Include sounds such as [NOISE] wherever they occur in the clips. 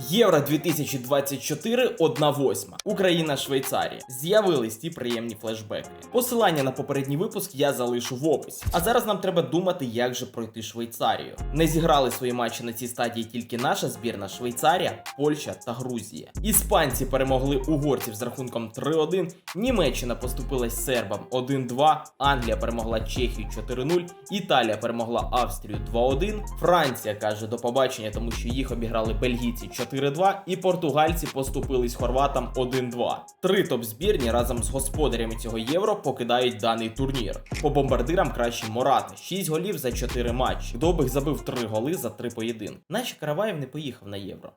Євро 2024 1-8. Україна, Швейцарія. З'явились ті приємні флешбеки. Посилання на попередній випуск я залишу в описі. А зараз нам треба думати, як же пройти Швейцарію. Не зіграли свої матчі на цій стадії тільки наша збірна Швейцарія, Польща та Грузія. Іспанці перемогли угорців з рахунком 3-1. Німеччина поступилась сербам 1-2. Англія перемогла Чехію 4-0. Італія перемогла Австрію 2-1. Франція каже до побачення, тому що їх обіграли бельгійці 4-2. І португальці поступились хорватам 1-2. Три топ-збірні разом з господарями цього євро покидають даний турнір. По бомбардирам краще Морати. 6 голів за 4 матчі. Добих забив 3 голи за 3 поєдинки. Наче Караваєв не поїхав на євро.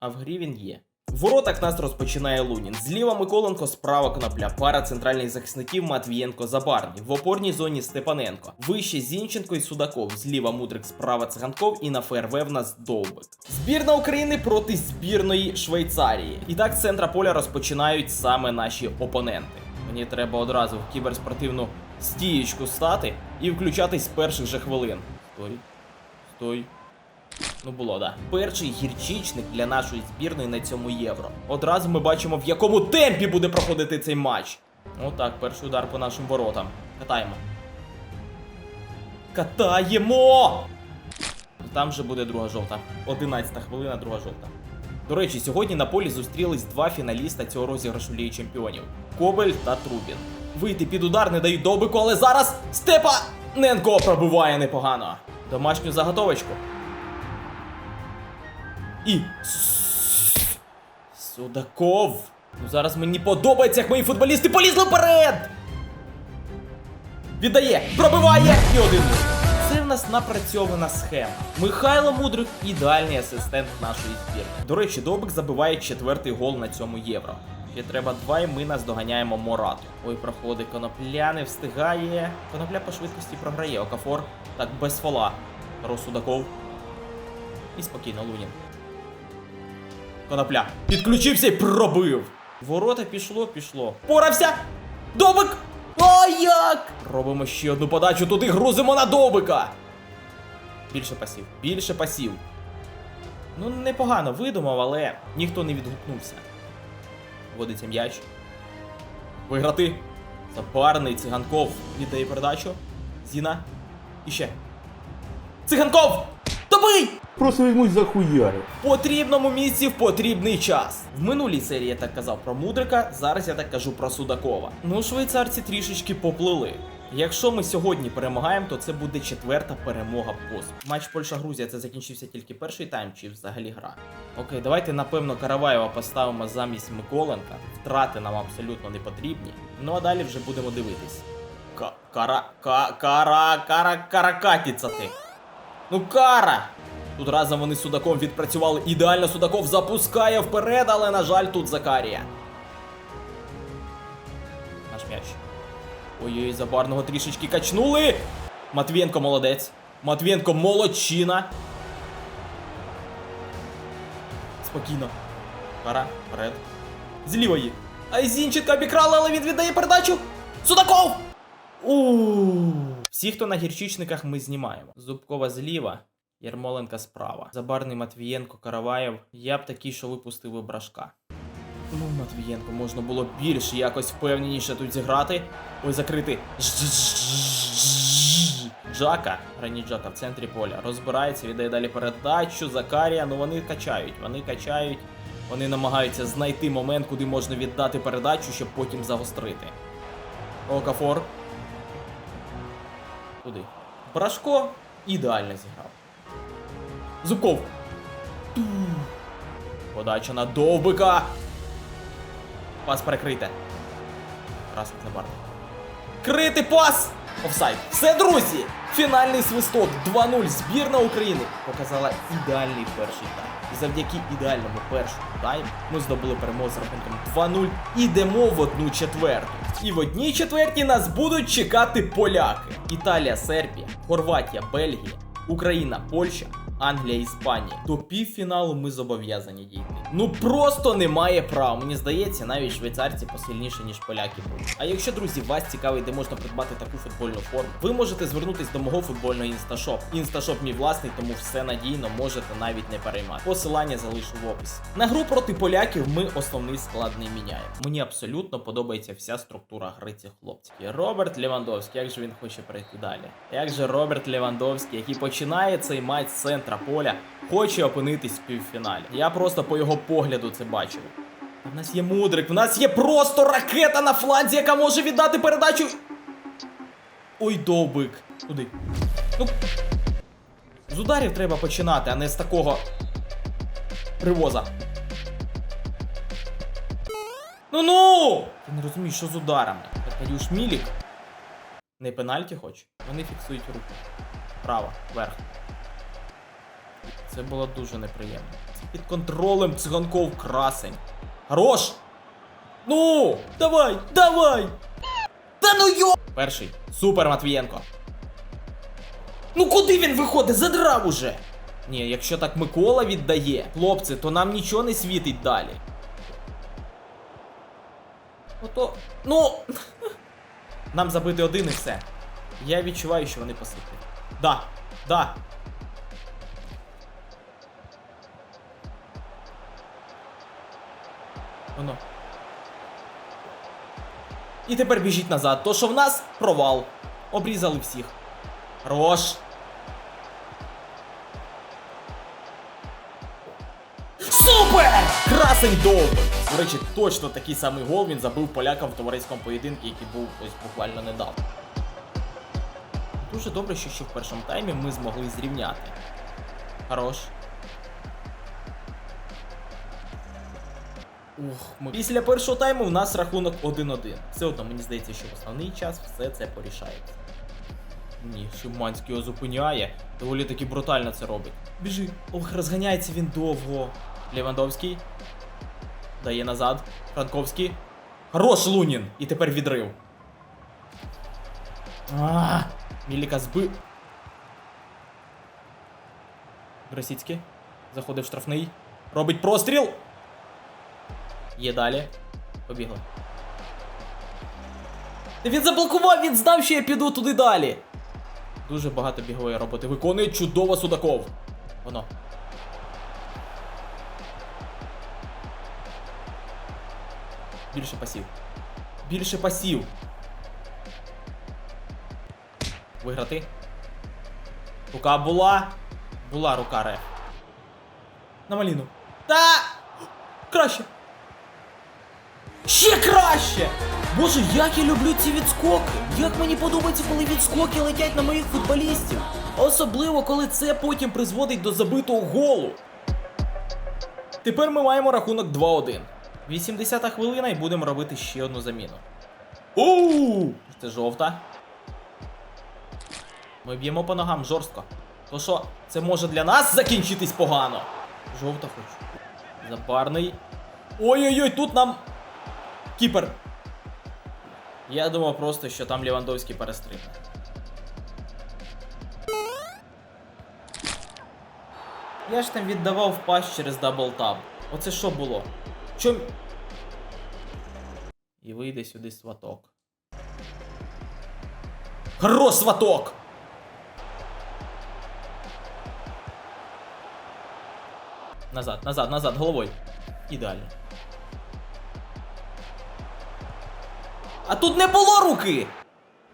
А в грі він є. Воротах нас розпочинає Лунін. Зліва Миколенко, справа Конопля. Пара центральних захисників Матвієнко Забарний. В опорній зоні Степаненко. Вище Зінченко і Судаков. Зліва Мудрик, справа Циганков і на ФРВ в нас Довбик. Збірна України проти збірної Швейцарії. І так з центра поля розпочинають саме наші опоненти. Мені треба одразу в кіберспортивну стієчку стати і включатись з перших же хвилин. Стой. Стой. Ну було, да. Перший гірчичник для нашої збірної на цьому євро. Одразу ми бачимо, в якому темпі буде проходити цей матч. Отак, перший удар по нашим воротам. Катаємо. Катаємо! Там же буде друга жовта. 11 хвилина, друга жовта. До речі, сьогодні на полі зустрілись два фіналіста цього розіграшу Ліги Чемпіонів Кобель та Трубін. Вийти під удар не дають добику, але зараз Степаненко пробиває непогано. Домашню заготовочку. І. Судаков. Ну зараз мені подобається, як мої футболісти полізли вперед. Віддає, пробиває і один. Це в нас напрацьована схема. Михайло Мудрик ідеальний асистент нашої збірної. До речі, Добик забиває четвертий гол на цьому євро. Ще треба два, і ми наздоганяємо Морату. Ой, проходить конопля, не встигає. Конопля по швидкості програє. Окафор. Так, без фола. Рос Судаков. І спокійно Лунін. Конопля. Підключився і пробив. Ворота пішло, пішло. Порався! Добик! О, як! Робимо ще одну подачу, туди грузимо на добика. Більше пасів, більше пасів. Ну, непогано видумав, але ніхто не відгукнувся. Водиться м'яч. Виграти. Запарний циганков віддає передачу. Зіна. І ще. Циганков! Добий! Просто візьмуть за хуярі. В потрібному місці в потрібний час. В минулій серії я так казав про Мудрика, зараз я так кажу про Судакова. Ну, швейцарці трішечки поплили. Якщо ми сьогодні перемагаємо, то це буде четверта перемога поспіль. Матч Польща-Грузія це закінчився тільки перший тайм чи взагалі гра. Окей, давайте напевно Караваєва поставимо замість Миколенка. Втрати нам абсолютно не потрібні. Ну а далі вже будемо дивитись. Ка- Кара. Ка- Кара. Кара. Каракатіца ти. Ну кара! Тут разом вони з Судаком відпрацювали ідеально. Судаков запускає вперед, але, на жаль, тут Закарія. Наш м'яч. Ой-ой, забарного трішечки качнули. Матвієнко молодець. Матвієнко молодчина. Спокійно. Кара, вперед. З лівої. А Зінченка обікрали, але він віддає передачу. Судаков! у хто на гірчичниках, ми знімаємо. Зубкова зліва, Ярмоленка справа. Забарний Матвієнко, Караваєв. Я б такий, що випустив брашка. Ну, Матвієнко, можна було більш якось впевненіше тут зіграти. Ой, закрити. Джака, граніт Джака в центрі поля. Розбирається, віддає далі передачу. Закарія. Ну вони качають, вони качають. Вони намагаються знайти момент, куди можна віддати передачу, щоб потім загострити. Окафор. Туди. Брашко ідеально зіграв. Зубков. Подача на довбика. Пас перекрите. Красик Забарний. Крити пас! Офсайд. Все, друзі! Фінальний свисток 2-0. Збірна України показала ідеальний перший тайм. І завдяки ідеальному першому тайму ми здобули перемогу з рахунком 2-0 і йдемо в одну четверту. І в одній четвертій нас будуть чекати поляки: Італія, Сербія, Хорватія, Бельгія, Україна, Польща, Англія Іспанія. До півфіналу ми зобов'язані дійти. Ну просто немає прав. Мені здається, навіть швейцарці посильніші, ніж поляки будуть. А якщо, друзі, вас цікавить, де можна придбати таку футбольну форму, ви можете звернутись до мого футбольного інсташоп. Інсташоп мій власний, тому все надійно можете навіть не переймати. Посилання залишу в описі. На гру проти поляків ми основний склад не міняємо. Мені абсолютно подобається вся структура гри цих хлопців. І Роберт Левандовський, як же він хоче перейти далі? Як же Роберт Левандовський, який починає цей матч з центра поля, хоче опинитись в півфіналі. Я просто по його погляду це бачив. У нас є мудрик, в нас є просто ракета на фланзі, яка може віддати передачу. Ой, довбик. Куди? Ну. З ударів треба починати, а не з такого привоза. Ну ну! Я не розумію, що з ударами. Аркадіуш Мілік. Не пенальті хоч. Вони фіксують руку. Право, вверх. Це було дуже неприємно. Під контролем циганков красень. Хорош! Ну! Давай! Давай! Та ну йо! Перший. Супер, Матвієнко. Ну куди він виходить? Задрав уже! Ні, якщо так Микола віддає, хлопці, то нам нічого не світить далі. Ото. Ну. [LAUGHS] Нам забити один і все. Я відчуваю, що вони посипли. Да, да. Воно. І тепер біжіть назад. То що в нас провал. Обрізали всіх. Хорош. Супер! Красень довбик! До речі, точно такий самий гол він забив полякам в товариському поєдинку, який був ось буквально недавно. Дуже добре, що ще в першому таймі ми змогли зрівняти. Хорош. Ух, ми... Після першого тайму в нас рахунок 1-1. Все одно мені здається, що в основний час все це порішається. Ні, Шиманський його зупиняє. Доволі таки брутально це робить. Біжи. Ох, розганяється він довго. Левандовський. Дає назад. Франковський. Хорош Лунін! І тепер відрив. А, Міліка збив. Гросіцький. Заходить в штрафний. Робить простріл. Є далі. Побігли. Він заблокував, він знав, що я піду туди далі. Дуже багато бігової роботи. Виконує чудово Судаков. Воно. Більше пасів. Більше пасів. Виграти. Рука була. Була рука реф. На маліну. Та! Краще. Ще краще! Боже, як я люблю ці відскоки! Як мені подобається, коли відскоки летять на моїх футболістів. Особливо, коли це потім призводить до забитого голу. Тепер ми маємо рахунок 2-1. 80-та хвилина і будемо робити ще одну заміну. Оу! Це жовта. Ми б'ємо по ногам жорстко. То що, це може для нас закінчитись погано? Жовта хочу. Запарний. Ой-ой-ой, тут нам. Кіпер. Я думав просто, що там Лівандовський перестрибне. Я ж там віддавав пас через даблтаб. Оце що було? Чом. І вийде сюди сваток. Хорош сваток! Назад, назад, назад, головой. Ідеально. А тут не було руки!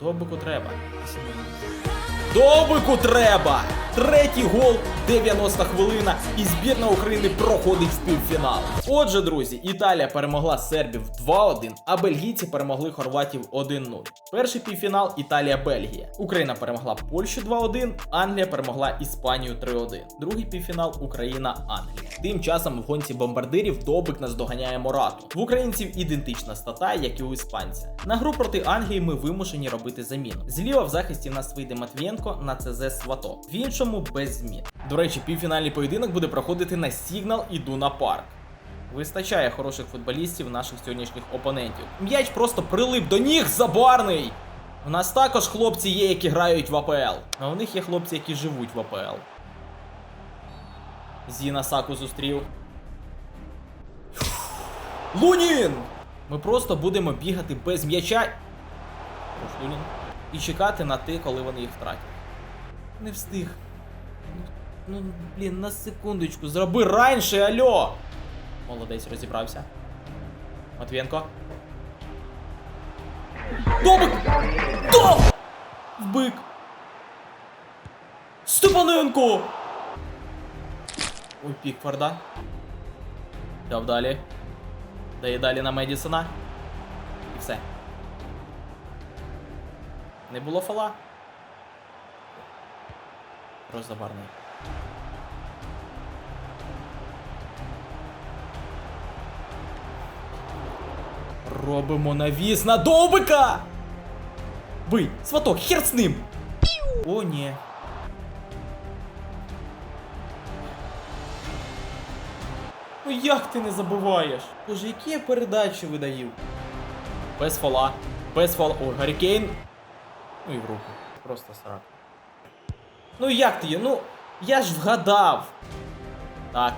Добику треба. Добику треба! Третій гол, 90 хвилина, і збірна України проходить в півфінал. Отже, друзі, Італія перемогла сербів 2-1, а бельгійці перемогли хорватів 1-0. Перший півфінал Італія-Бельгія. Україна перемогла Польщу 2-1, Англія перемогла Іспанію 3-1. Другий півфінал Україна-Англія. Тим часом в гонці бомбардирів Добик наздоганяє Морату. В українців ідентична стата, як і у іспанця. На гру проти Англії ми вимушені робити заміну. Зліва в захисті нас вийде Матвієнко на ЦЗ Свато. В іншому без змін. До речі, півфінальний поєдинок буде проходити на Сігнал і Дуна Парк. Вистачає хороших футболістів наших сьогоднішніх опонентів. М'яч просто прилип до ніг забарний. У нас також хлопці є, які грають в АПЛ. А у них є хлопці, які живуть в АПЛ. Зіна Саку зустрів. Лунін! Ми просто будемо бігати без м'яча. І чекати на те, коли вони їх втратять. Не встиг. Ну, блін, на секундочку, зроби раніше, альо! Молодець, розібрався. Матвієнко. Добик! До! Вбик! Степаненко! Ой, Пікфорда. Дав далі. Дає далі на Медісона. І все. Не було фола. Роздобарний. Робимо навіс на довбика! Бий! Сваток, хер з ним! О, ні. Ну як ти не забуваєш? Боже, які я передачі видаю? Без фола. Без фола. О, Гаррікейн. Ну і в руку. Просто срак. Ну як ти? є? Ну, я ж вгадав. Так.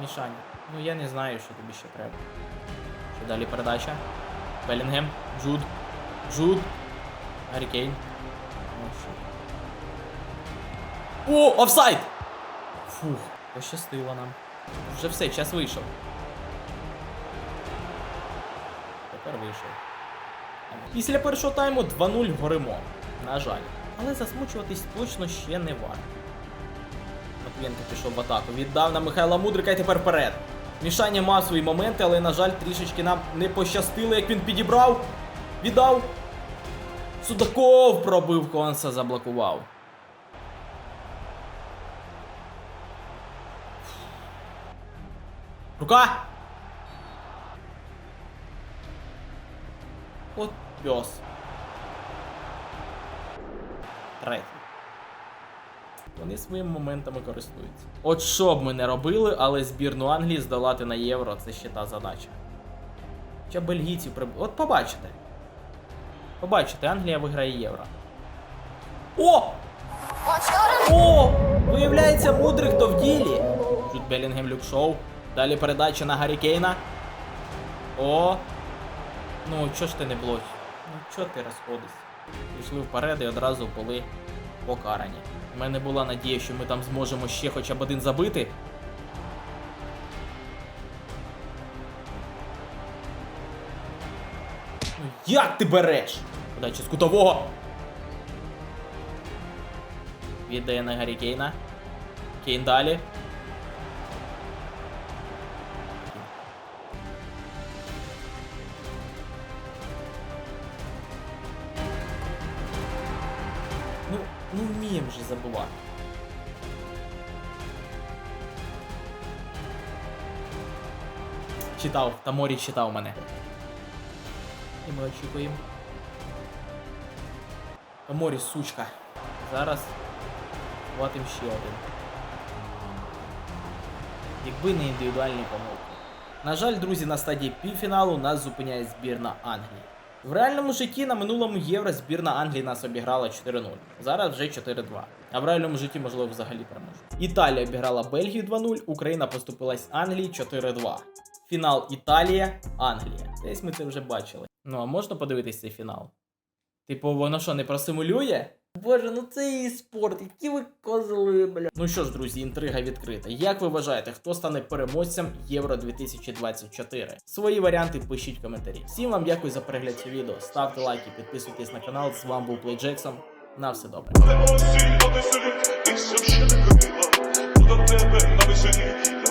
Мішаня. Ну я не знаю, що тобі ще треба. Що далі передача? Белінгем, Джуд. Джуд. Гаррі Кейн. Ну? О, офсайд! Фух, пощастило нам. Вже все, час вийшов. Тепер вийшов. Після першого тайму 2-0 горимо. На жаль. Але засмучуватись точно ще не варто. Матвієнко пішов в атаку. Віддав на Михайла Мудрика і тепер вперед. Мішання мав свої моменти, але, на жаль, трішечки нам не пощастило, як він підібрав. Віддав. Судаков пробив конса, заблокував. Рука! От пес. Третій. Вони своїми моментами користуються. От що б ми не робили, але збірну Англії здолати на євро це ще та задача. Хоча бельгійців приб... От побачите. Побачите, Англія виграє євро. О! О! Виявляється, мудрик то в ділі. Джуд Белінгем Люк Шоу. Далі передача на Гаррі Кейна. О! Ну, чого ж ти не блочиш? Ну чого ти розходишся? Пішли вперед і одразу були покарані. У мене була надія, що ми там зможемо ще хоча б один забити. Ну як ти береш? Подача з кутового. Віддає на Гаррі Кейна. Кейн далі. Вміємо вже забувати. Читав, Таморі читав мене. І ми очікуємо. Таморі, сучка. Зараз хватим ще один. Якби не індивідуальні помилки. На жаль, друзі, на стадії півфіналу нас зупиняє збірна Англії. В реальному житті на минулому євро збірна Англії нас обіграла 4-0. Зараз вже 4-2. А в реальному житті, можливо, взагалі переможе. Італія обіграла Бельгію 2-0, Україна поступилась Англії 4-2. Фінал Італія, Англія. Десь ми це вже бачили. Ну а можна подивитись цей фінал? Типу, воно що, не просимулює? Боже, ну це і спорт, які ви козли, бля. Ну що ж, друзі, інтрига відкрита. Як ви вважаєте, хто стане переможцем Євро 2024? Свої варіанти пишіть в коментарі. Всім вам дякую за перегляд цього відео. Ставте лайки, підписуйтесь на канал. З вами був Плей Джексон. На все добре. Осінь, а веселі, і все ще не до тебе на поверну.